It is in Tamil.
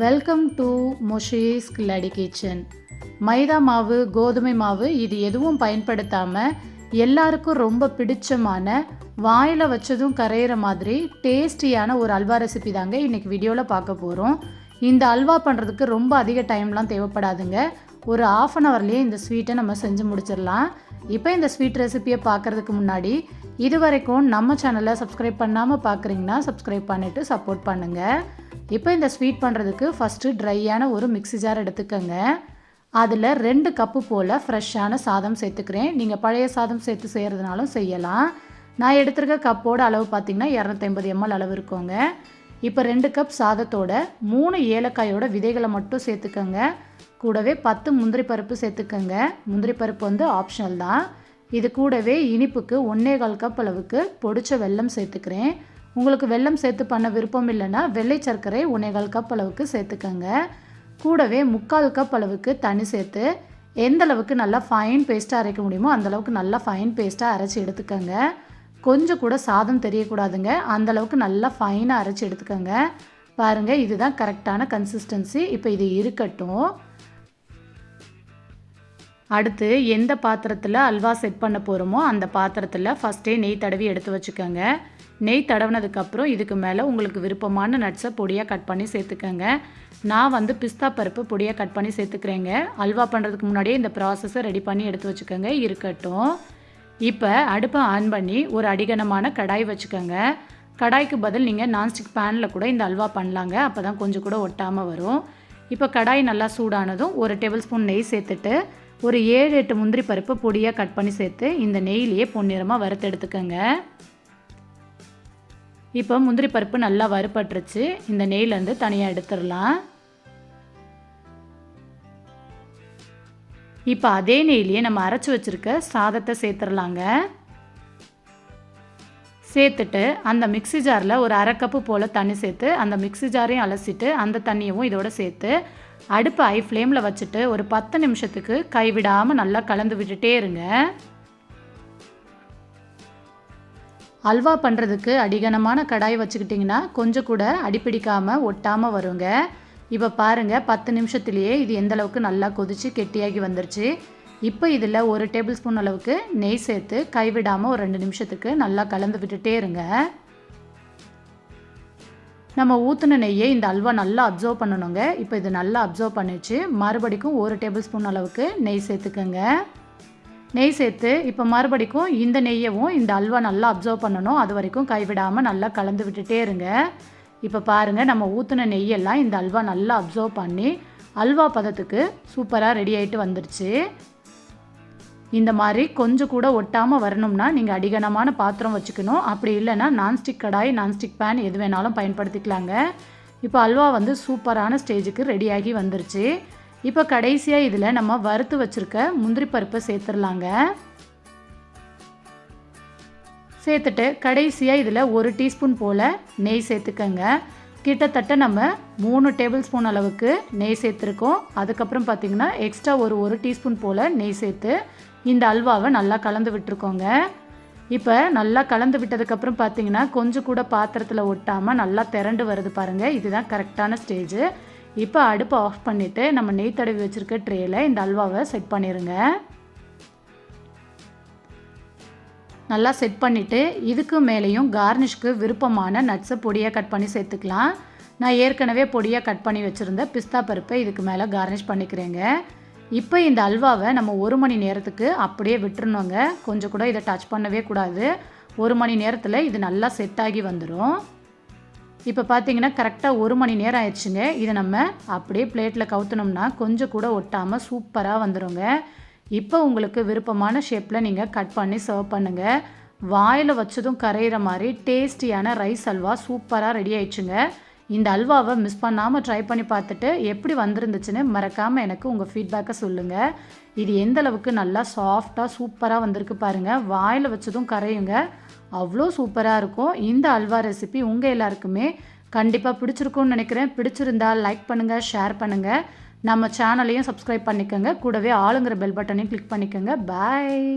வெல்கம் டு மொஷீஸ் கில்லாடி கிச்சன் மைதா மாவு கோதுமை மாவு இது எதுவும் பயன்படுத்தாமல் எல்லாருக்கும் ரொம்ப பிடிச்சமான வாயில் வச்சதும் கரையிற மாதிரி டேஸ்டியான ஒரு அல்வா ரெசிபி தாங்க இன்றைக்கி வீடியோவில் பார்க்க போகிறோம் இந்த அல்வா பண்ணுறதுக்கு ரொம்ப அதிக டைம்லாம் தேவைப்படாதுங்க. ஒரு ஆஃப் அன் ஹவர்லேயே இந்த ஸ்வீட்டை நம்ம செஞ்சு முடிச்சிடலாம். இப்போ இந்த ஸ்வீட் ரெசிபியை பார்க்குறதுக்கு முன்னாடி இது வரைக்கும் நம்ம சேனலை சப்ஸ்கிரைப் பண்ணாமல் பார்க்குறீங்கன்னா சப்ஸ்கிரைப் பண்ணிவிட்டு சப்போர்ட் பண்ணுங்கள் இப்போ இந்த ஸ்வீட் பண்ணுறதுக்கு ஃபஸ்ட்டு ட்ரையான ஒரு மிக்ஸி ஜார் எடுத்துக்கோங்க. அதில் ரெண்டு கப்பு போல் ஃப்ரெஷ்ஷான சாதம் சேர்த்துக்கிறேன். நீங்கள் பழைய சாதம் சேர்த்து செய்கிறதுனாலும் செய்யலாம். நான் எடுத்துருக்க கப்போட அளவு பார்த்திங்கன்னா இரநூத்தி எம்எல் அளவு இருக்கோங்க. இப்போ ரெண்டு கப் சாதத்தோட மூணு ஏலக்காயோட விதைகளை மட்டும் சேர்த்துக்கோங்க. கூடவே பத்து முந்திரி பருப்பு சேர்த்துக்கோங்க. முந்திரி பருப்பு வந்து ஆப்ஷனல் தான். இது கூடவே இனிப்புக்கு ஒன்றே கால் கப் அளவுக்கு பொடிச்ச வெல்லம் சேர்த்துக்கிறேன். உங்களுக்கு வெல்லம் சேர்த்து பண்ண விருப்பம் இல்லைன்னா வெள்ளை சர்க்கரை உனைகள் கப் அளவுக்கு சேர்த்துக்கோங்க. கூடவே முக்கால் கப் அளவுக்கு தண்ணி சேர்த்து எந்த அளவுக்கு நல்லா ஃபைன் பேஸ்ட்டாக அரைக்க முடியுமோ அந்தளவுக்கு நல்லா ஃபைன் பேஸ்ட்டாக அரைச்சி எடுத்துக்கோங்க. கொஞ்சம் கூட சாதம் தெரியக்கூடாதுங்க. அந்தளவுக்கு நல்லா ஃபைனாக அரைச்சி எடுத்துக்கோங்க. பாருங்கள் இதுதான் கரெக்டான கன்சிஸ்டன்சி இப்போ இது இருக்கட்டும். அடுத்து எந்த பாத்திரத்தில் அல்வா செட் பண்ண போகிறோமோ அந்த பாத்திரத்தில் ஃபஸ்ட்டே நெய் தடவி எடுத்து வச்சுக்கோங்க. நெய் தடவினதுக்கப்புறம் இதுக்கு மேலே உங்களுக்கு விருப்பமான நட்ஸை பொடியாக கட் பண்ணி சேர்த்துக்கோங்க. நான் வந்து பிஸ்தா பருப்பு பொடியாக கட் பண்ணி சேர்த்துக்கிறேங்க. அல்வா பண்ணுறதுக்கு முன்னாடியே இந்த ப்ராசஸை ரெடி பண்ணி எடுத்து வச்சுக்கோங்க. இருக்கட்டும். இப்போ அடுப்பை ஆன் பண்ணி ஒரு அடிகனமான கடாய் வச்சுக்கோங்க. கடாய்க்கு பதில் நீங்கள் நான்ஸ்டிக் பேனில் கூட இந்த அல்வா பண்ணலாங்க. அப்போ தான் கொஞ்சம் கூட ஒட்டாமல் வரும். இப்போ கடாய் நல்லா சூடானதும் ஒரு டேபிள் ஸ்பூன் நெய் சேர்த்துட்டு ஒரு ஏழு எட்டு முந்திரி பருப்பு பொடியாக கட் பண்ணி சேர்த்து இந்த நெய்லேயே பொன்னிறமாக வறுத்து எடுத்துக்கோங்க. இப்போ முந்திரி பருப்பு நல்லா வறுப்பட்டுருச்சு இந்த நெய்லேருந்து தனியாக எடுத்துடலாம். இப்போ அதே நெய்லேயே நம்ம அரைச்சி வச்சுருக்க சாதத்தை சேர்த்துடலாங்க. சேர்த்துட்டு அந்த மிக்சி ஜாரில் ஒரு அரை கப்பு போல் தண்ணி சேர்த்து அந்த மிக்சி ஜாரையும் அலசிட்டு அந்த தண்ணியவும் இதோட சேர்த்து அடுப்பு ஐ ஃப்ளேமில் வச்சுட்டு ஒரு பத்து நிமிஷத்துக்கு கைவிடாமல் நல்லா கலந்து விட்டுட்டே இருங்க. அல்வா பண்ணுறதுக்கு அடிகனமான கடாய் வச்சுக்கிட்டிங்கன்னா கொஞ்சம் கூட அடிப்பிடிக்காமல் ஒட்டாமல் வருங்க. இப்போ பாருங்கள் பத்து நிமிஷத்துலேயே இது எந்தளவுக்கு நல்லா கொதித்து கெட்டியாகி வந்துருச்சு. இப்போ இதில் ஒரு டேபிள் ஸ்பூன் அளவுக்கு நெய் சேர்த்து கைவிடாமல் ஒரு ரெண்டு நிமிஷத்துக்கு நல்லா கலந்து விட்டுட்டே இருங்க. நம்ம ஊற்றின நெய்யை இந்த அல்வா நல்லா அப்சர்வ் பண்ணணுங்க. இப்போ இது நல்லா அப்சர்வ் பண்ணிச்சு. மறுபடிக்கும் ஒரு டேபிள் ஸ்பூன் அளவுக்கு நெய் சேர்த்துக்கோங்க. நெய் சேர்த்து இப்போ மறுபடிக்கும் இந்த நெய்யவும் இந்த அல்வா நல்லா அப்சர்வ் பண்ணணும். அது வரைக்கும் கைவிடாமல் நல்லா கலந்து விட்டுட்டே இருங்க. இப்போ பாருங்கள் நம்ம ஊற்றின நெய்யெல்லாம் இந்த அல்வா நல்லா அப்சர்வ் பண்ணி அல்வா பதத்துக்கு சூப்பராக ரெடி ஆகிட்டு வந்துருச்சு. இந்த மாதிரி கொஞ்சம் கூட ஒட்டாமல் வரணும்னா நீங்கள் அடிகனமான பாத்திரம் வச்சுக்கணும். அப்படி இல்லைன்னா நான்ஸ்டிக் கடாய் நான்ஸ்டிக் பேன் எது வேணாலும் பயன்படுத்திக்கலாங்க. இப்போ அல்வா வந்து சூப்பரான ஸ்டேஜுக்கு ரெடியாகி வந்துருச்சு. இப்போ கடைசியாக இதில் நம்ம வறுத்து வச்சுருக்க முந்திரி பருப்பை சேர்த்துடலாங்க. சேர்த்துட்டு கடைசியாக இதில் ஒரு டீஸ்பூன் போல் நெய் சேர்த்துக்கங்க. கிட்டத்தட்ட நம்ம மூணு டேபிள் ஸ்பூன் அளவுக்கு நெய் சேர்த்துருக்கோம். அதுக்கப்புறம் பார்த்திங்கன்னா எக்ஸ்ட்ரா ஒரு ஒரு டீஸ்பூன் போல் நெய் சேர்த்து இந்த அல்வாவை நல்லா கலந்து விட்டுருக்கோங்க. இப்போ நல்லா கலந்து விட்டதுக்கப்புறம் பார்த்தீங்கன்னா கொஞ்சம் கூட பாத்திரத்தில் ஒட்டாமல் நல்லா திரண்டு வருது பாருங்கள் இதுதான் கரெக்டான ஸ்டேஜு இப்போ அடுப்பை ஆஃப் பண்ணிவிட்டு நம்ம நெய் தடவி வச்சுருக்க ட்ரேயில் இந்த அல்வாவை செட் பண்ணிடுங்க நல்லா செட் பண்ணிவிட்டு இதுக்கு மேலேயும் கார்னிஷ்க்கு விருப்பமான நட்ஸை பொடியாக கட் பண்ணி சேர்த்துக்கலாம். நான் ஏற்கனவே பொடியாக கட் பண்ணி வச்சுருந்த பிஸ்தா பருப்பை இதுக்கு மேலே கார்னிஷ் பண்ணிக்கிறேங்க. இப்போ இந்த அல்வாவை நம்ம ஒரு மணி நேரத்துக்கு அப்படியே விட்டுருணுங்க கொஞ்சம் கூட இதை டச் பண்ணவே கூடாது. ஒரு மணி நேரத்தில் இது நல்லா செட் ஆகி வந்துடும் இப்போ பார்த்தீங்கன்னா கரெக்டாக ஒரு மணி நேரம் ஆயிடுச்சுங்க. இதை நம்ம அப்படியே பிளேட்டில் கவுத்துனோம்னா கொஞ்சம் கூட ஒட்டாமல் சூப்பராக வந்துடுங்க இப்போ உங்களுக்கு விருப்பமான ஷேப்பில் நீங்கள் கட் பண்ணி சர்வ் பண்ணுங்கள் வாயில் வச்சதும் கரையிற மாதிரி டேஸ்டியான ரைஸ் அல்வா சூப்பராக ரெடி ஆயிடுச்சுங்க. இந்த அல்வாவை மிஸ் பண்ணாமல் ட்ரை பண்ணி பார்த்துட்டு எப்படி வந்திருந்துச்சுன்னு மறக்காமல் எனக்கு உங்கள் ஃபீட்பேக்கை சொல்லுங்கள் இது எந்த அளவுக்கு நல்லா சாஃப்டாக சூப்பராக வந்திருக்கு பாருங்கள் வாயில் வச்சதும் கரையுங்க. அவ்வளோ சூப்பராக இருக்கும். இந்த அல்வா ரெசிபி உங்கள் எல்லாருக்குமே கண்டிப்பாக பிடிச்சிருக்கும்னு நினைக்கிறேன். பிடிச்சிருந்தா லைக் பண்ணுங்கள் ஷேர் பண்ணுங்கள் நம்ம சேனலையும் சப்ஸ்கிரைப் பண்ணிக்கோங்க. கூடவே ஆளுங்கிற பெல் பட்டனையும் கிளிக் பண்ணிக்கோங்க. பாய்